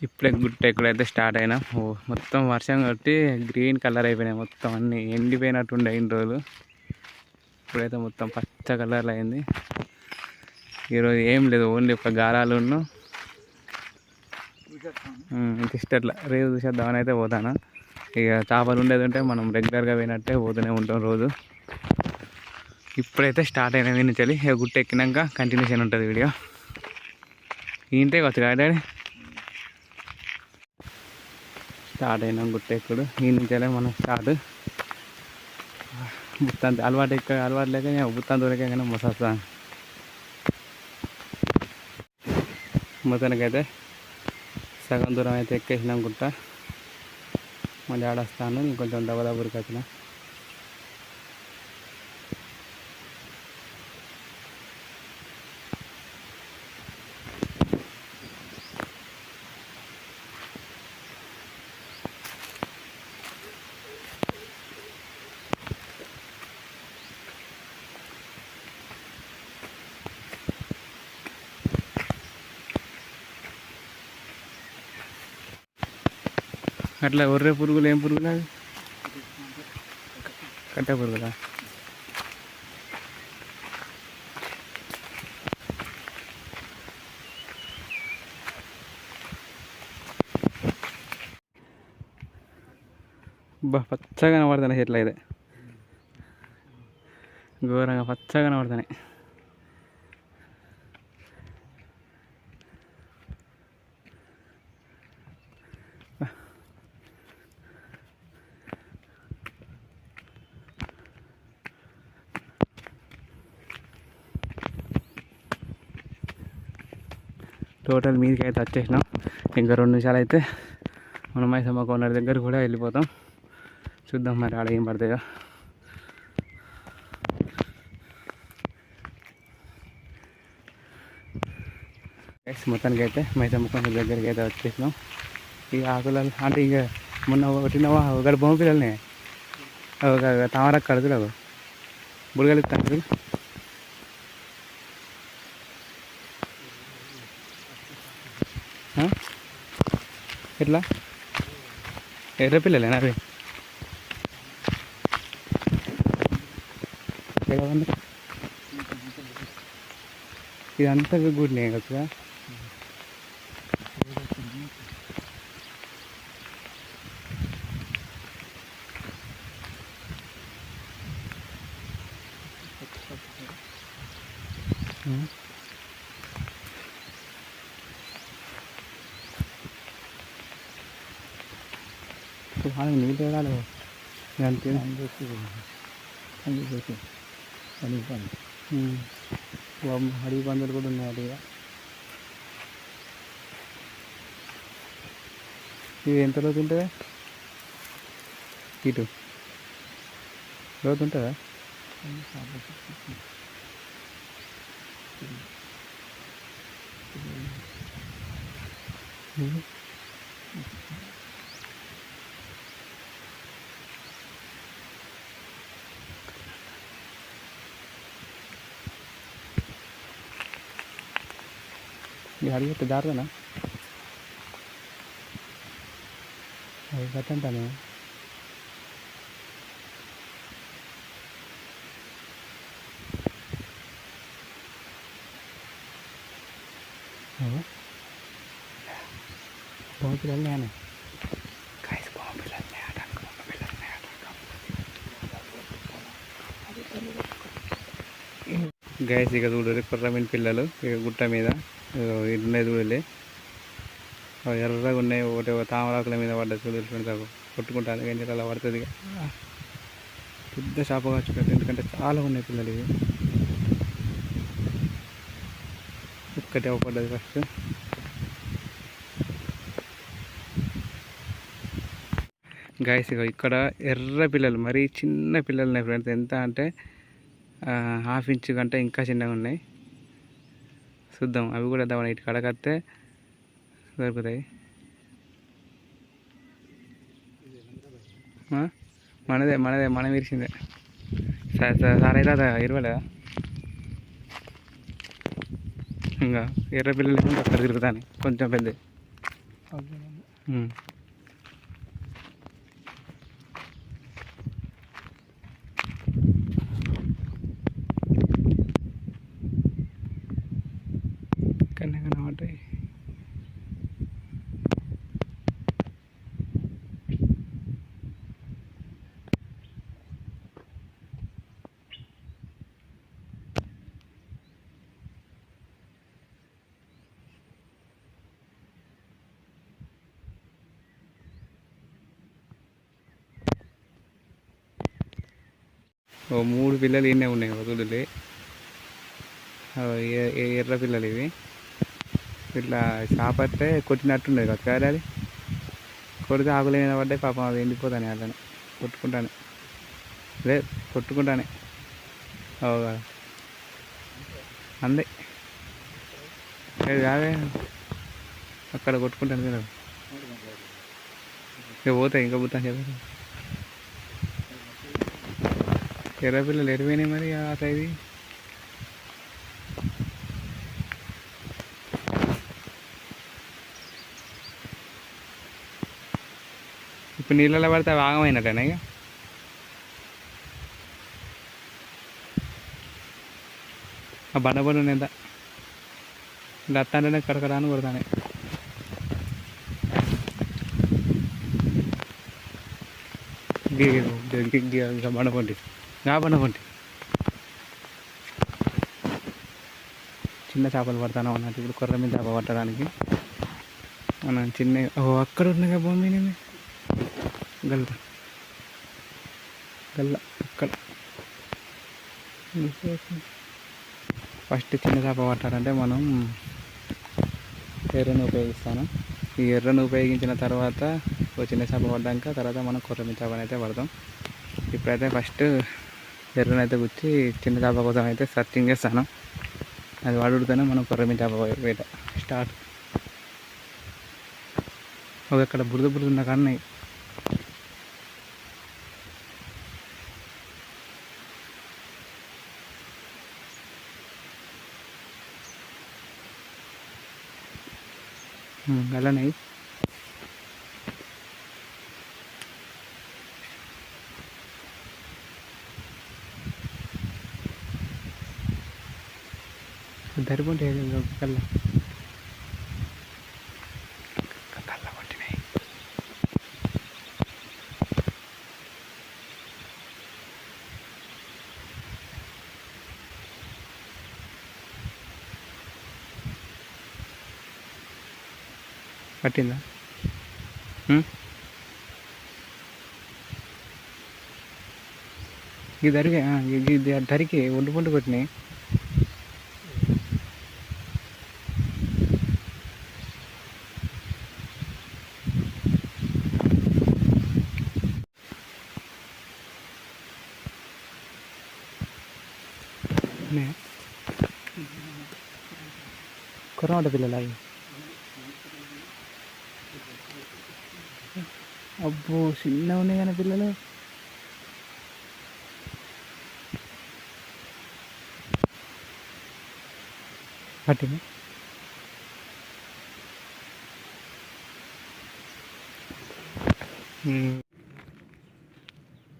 ఇప్పుడే గుట్ట ఎక్కడైతే స్టార్ట్ అయినా ఓ మొత్తం వర్షం కొట్టి గ్రీన్ కలర్ అయిపోయినాయి మొత్తం అన్నీ. ఎండిపోయినట్టు ఉండే ఇన్ని రోజులు. ఇప్పుడైతే మొత్తం పచ్చ కలర్లో అయింది. ఈరోజు ఏం లేదు ఓన్లీ ఒక గారాలు ఉన్న. ఇష్టట్లా రేపు చూసేద్దామని అయితే పోతాను. ఇక చేపలు ఉండేది ఉంటే మనం రెగ్యులర్గా పోయినట్టే పోతూనే ఉంటాం రోజు. ఇప్పుడైతే స్టార్ట్ అయిన నుంచి ఇక గుట్ట ఎక్కినాక కంటిన్యూషన్ ఉంటుంది వీడియో. ఇంతే కావచ్చు కదా డాడీ? స్టార్ట్ అయినాం గుట్ట ఎక్కుడు. ఈ నుంచే మనం స్టార్ట్. బుత్తాంత అలవాటు ఎక్క అలవాటు లేక బుత్తాంత దొరికే కానీ మసా మొత్తానికైతే సగం దూరం అయితే ఎక్కేసినాం గుట్ట. మళ్ళీ ఆడొస్తాను ఇంకొంచెం దెబ్బ దగ్గరికి వచ్చిన అట్లా ఒర్రే పురుగులు ఏం పురుగులు అది కట్టె పురుగులా? బా పచ్చగా కనబడుతున్నాయి చెట్లు అయితే. ఘోరంగా పచ్చగా కనబడుతున్నాయి. టోటల్ మీదకి అయితే వచ్చేసినాం. ఇంకా రెండు నిమిషాలు అయితే మనం మైసమ్మ కోనర్ దగ్గర కూడా వెళ్ళిపోతాం. చూద్దాం మరి ఆడ ఏం పడతాయో. మొత్తానికి అయితే మైసమ్మ కోనర్ దగ్గరికి అయితే వచ్చేసినాం. ఈ ఆకులలో అంటే ఇక మొన్న ఒకటిన ఒకటి బొమ్మ పిల్లల్ని ఒక తామరకు కడుతులు బుడగలు బుడగలుగుతాను ఎట్లా? ఎర్ర పిల్లలేనా అవి? ఇదంతా గుడ్నే కదా? Mm-hmm. వాళ్ళకి నీళ్ళు తేడాలి. అంతే అడిగి పందులు కూడా ఉన్నాయి అడిగా ఇవి ఎంత రోజు ఉంటుందా? ఇటు. రోజు ఉంటుందా? Mm-hmm. ಹರಿಯೋ ಜಾರದನ ಗಟ್ಟಂತಾನೆ ಪೋಂಚಿರಲ್ಲ ನಾನು గైస్ ఇక చూడరు. కుర్రమైన పిల్లలు ఇక గుట్ట మీద ఉన్నాయి చూడలే. ఎర్రగా ఉన్నాయి. ఒకటి తామరాకుల మీద పడ్డది చూడలే ఫ్రెండ్స్ కొట్టుకుంటాను కానీ అలా పడుతుంది పెద్ద షాప్ కావచ్చు ఎందుకంటే చాలా ఉన్నాయి పిల్లలు ఇవి. ఒక్కటే పడ్డది ఫస్ట్. గాయస్ ఇక ఇక్కడ ఎర్ర పిల్లలు మరీ చిన్న పిల్లలు ఉన్నాయి ఫ్రెండ్స్. ఎంత అంటే హాఫ్ ఇంచ్ కంటే ఇంకా చిన్నగా ఉన్నాయి. చూద్దాం అవి కూడా దాని ఇటు కడకత్తే దొరుకుతాయి మనదే మనదే మనం విరిచిందే సరే సరే సార్ అయితే అది ఇరవలేదా? ఇంకా ఎర్ర పిల్లలు అక్కడ తిరుగుతాను కొంచెం పెద్ద ఓ మూడు పిల్లలు ఈయనే ఉన్నాయి వదులులే ఎర్ర పిల్లలు ఇవి. ఇట్లా చాపడితే కొట్టినట్టున్నది కదా కాదు అది కొడితే ఆకులు మీద పడ్డాయి పాపం అవి ఎండిపోతాను అలానే కొట్టుకుంటాను. అదే కొట్టుకుంటానే. అవు కదా. అందే. కాదే? అక్కడ కొట్టుకుంటాను కదా. ఇక పోతాయి ఇంకా పోతాను కదా ఎర్ర పిల్లలు ఎరిపోయినాయి మరి ఆ ఇది ఇప్పుడు నీళ్ళలో పడితే అవి ఆగమైనట్టేనా ఇక ఆ బండ బండ ఎంత గత్త అంటేనే కడకడాన్ని కొడతానే గి గి- గి- బండ గా చిన్న చేపలు పడతాను అన్నట్టు ఇప్పుడు కొర్ర మీద చేప పట్టడానికి. మనం చిన్న ఓ అక్కడ ఉన్నాయి కదా భూమి నేను గల్ల. గల్ల అక్కడ. ఫస్ట్ చిన్న చేప పట్టాలంటే మనం ఎర్రను ఉపయోగిస్తాను. ఈ ఎర్రను ఉపయోగించిన తర్వాత ఓ చిన్న చేప పడ్డాక తర్వాత మనం కొర్రమి మీద చేపనైతే పడతాం. ఇప్పుడైతే ఫస్ట్ ఎర్రను అయితే గుచ్చి చిన్న చేప కోసం అయితే సర్చింగ్ చేస్తాను. అది వాడుతూనే మనం కొర్రమి చేప వేట స్టార్ట్. ఒక అక్కడ బురద బురద ఉన్న కానీ అలానే కల్లా పట్టినాయి పట్టిందా దరికి ఇది దరికి ఒడ్డు పండు కొట్టినాయి కొరమాట పిల్లలు అవి అబ్బో చిన్న ఉన్నాయి కానీ పిల్లలు పట్టింది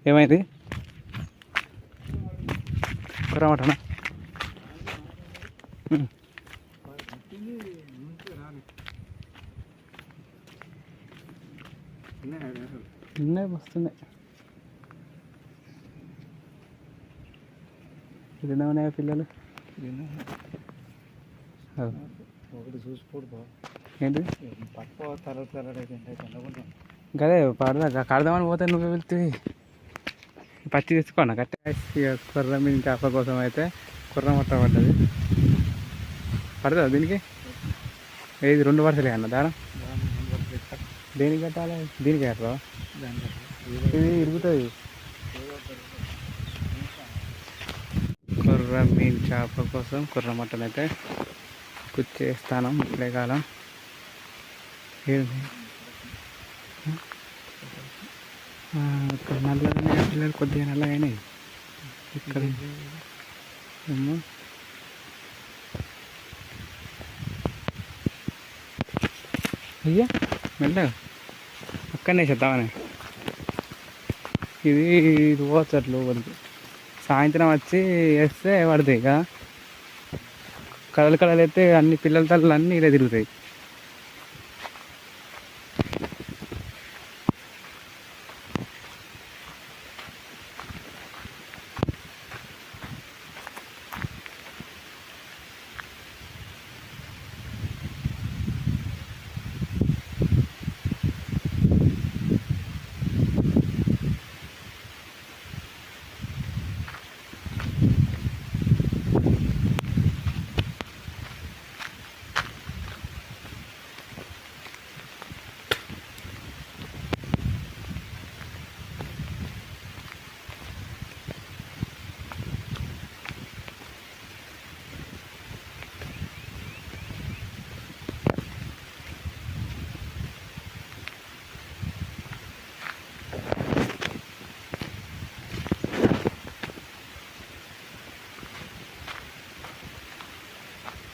ఏమైంది కొరమాటనా ఉన్నాయి వస్తున్నాయి. రెండు ఉన్నాయా పిల్లలు. ఒకటి చూసుకోడు ఏంటి? తరగతి అయితే చల్లకుండా గదే పడదా కడదామని పోతే నువ్వు వెళ్తే పచ్చి తెచ్చుకోండి కట్ట కుర్ర మీద చేప కోసం అయితే కుర్ర మొట్ట పడ్డది. పడదా దీనికి? ఏది రెండు వరుసలే అన్న దారం? దేనికి కట్టాలి? దీనికి కట్టరా ఇది ఇరుగుతుంది. కుర్ర మీన్ చేప కోసం కుర్ర మటన్ అయితే కుచ్చేస్తాను ఇప్పుడే కాలం. ఏంది? ఆ, ఇక్కడ నల్లగానే పిల్లలు కొద్దిగా నల్లగానే ఇక్కడ ఏమో అయ్యా మెల్ల అక్కడనే చెత్తామని ఇది ఇది పోవచ్చు అట్లా సాయంత్రం వచ్చి వేస్తే పడతాయి ఇక. కలలు కడలు అయితే అన్ని పిల్లల తల్లు అన్నీ ఇలా తిరుగుతాయి.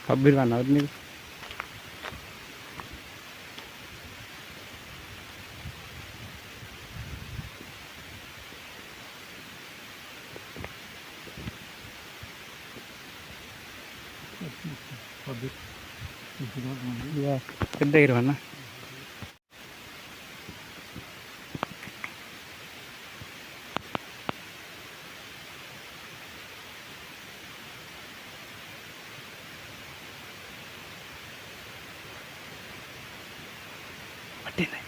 Habir van a venir. Habir. Ya, gede gitu kan. పట్టింది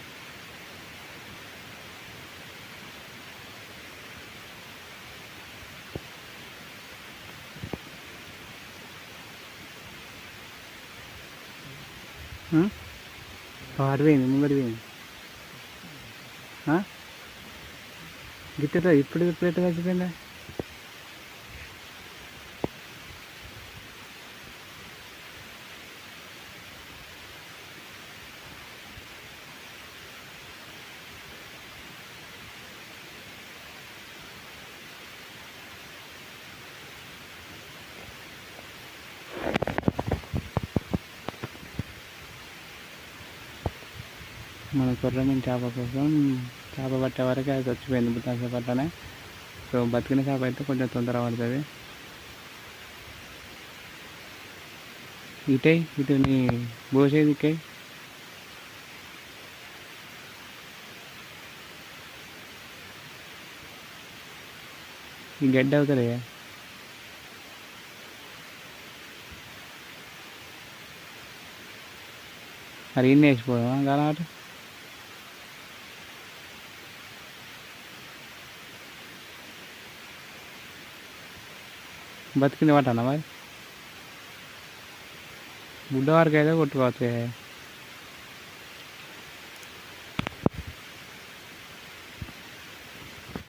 వాడు పోయింది ముంగడి పోయింది గిట్టెలో ఇప్పుడు ఇప్పుడు ఎట్లా చచ్చిపోయిందా మన కొర్రమీన చేప కోసం చేప పట్టే వరకు అది చచ్చిపోయింది బుత్తాస పట్టనే సో బతికిన చేప అయితే కొంచెం తొందర పడుతుంది. ఇటే ఇటు నీ బోసేది ఇకే ఈ గడ్డ అవుతుంది మరి ఇన్ని వేసిపోదామా? గలవాటు బతికింది వాటన్నా మరి? బుడ్డవారికి అయితే కొట్టుకోవచ్చు.